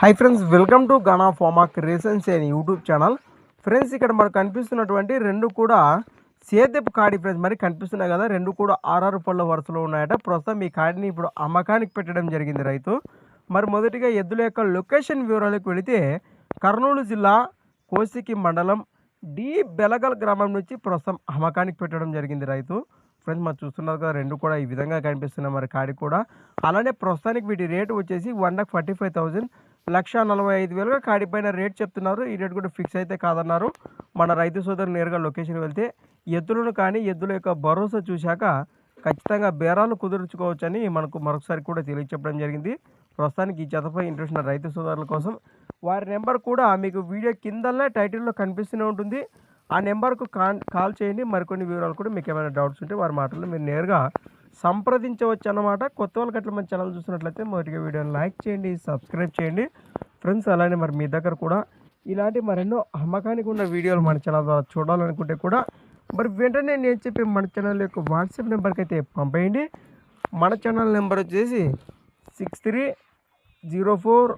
High friends welcome to గణా ఫోమాక్ రీసెన్స్ అండ్ యూట్యూబ్ ఛానల్ ఫ్రెండ్స్ ఇక్కడ మనకు కనిపిస్తున్నటువంటి రెండు కూడా సేద్యపు కాడి ఫ్రెండ్స్ మరి కనిపిస్తున్నాయి కదా రెండు కూడా ఆర్ఆర్ పళ్ళ వరుసలో ఉన్నాయట. ప్రస్తుతం ఈ కాడిని ఇప్పుడు అమ్మకానికి పెట్టడం జరిగింది రైతు. మరి మొదటిగా ఎద్దుల యొక్క లొకేషన్ వివరాలకు వెళితే కర్నూలు జిల్లా కోసికి మండలం డి బెలగల్ గ్రామం నుంచి ప్రస్తుతం అమ్మకానికి పెట్టడం జరిగింది రైతు. ఫ్రెండ్స్ మనం చూస్తున్నారు కదా రెండు కూడా ఈ విధంగా కనిపిస్తున్నాయి మరి కాడి కూడా. అలానే ప్రస్తుతానికి వీటి రేటు వచ్చేసి one lakh forty five thousand లక్ష నలభై ఐదు వేలుగా కాడి పైన రేట్ చెప్తున్నారు. ఈ రేట్ కూడా ఫిక్స్ అయితే కాదన్నారు. మన రైతు సోదరులు నేరుగా లొకేషన్ వెళ్తే ఎద్దులను కానీ ఎద్దుల యొక్క భరోసా చూశాక ఖచ్చితంగా బేరాలు కుదుర్చుకోవచ్చని మనకు మరొకసారి కూడా తెలియచెప్పడం జరిగింది. ప్రస్తుతానికి ఈ జతపై ఇంట్రెస్ట్ ఉన్న రైతు సోదరుల కోసం వారి నెంబర్ కూడా మీకు వీడియో కిందనే టైటిల్లో కనిపిస్తూనే ఉంటుంది. ఆ నెంబర్కు కాల్ చేయండి. మరికొన్ని వివరాలు కూడా మీకు ఏమైనా డౌట్స్ ఉంటే వారి మాటల్లో మీరు నేరుగా సంప్రదించవచ్చు అన్నమాట కొత్త వాళ్ళకి అట్లా మన ఛానల్ చూసినట్లయితే మొదటిగా వీడియోని లైక్ చేయండి సబ్స్క్రైబ్ చేయండి. ఫ్రెండ్స్ అలానే మరి మీ దగ్గర కూడా ఇలాంటి మరెన్నో అమ్మకానికి ఉన్న వీడియోలు మన ఛానల్ ద్వారా చూడాలనుకుంటే కూడా మరి వెంటనే నేను చెప్పే మన ఛానల్ యొక్క వాట్సాప్ నెంబర్కి అయితే పంపేయండి. మన ఛానల్ నెంబర్ వచ్చేసి six three zero four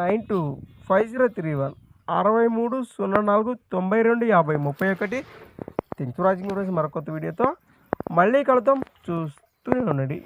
nine two five zero three one. అరవై మూడు సున్నా నాలుగు తొంభై రెండు యాభై ముప్పై ఒకటి. థింక్స్ ఫర్ మరొక వీడియోతో మళ్ళీ కలుద్దాం. చూస్తూనే ఉండండి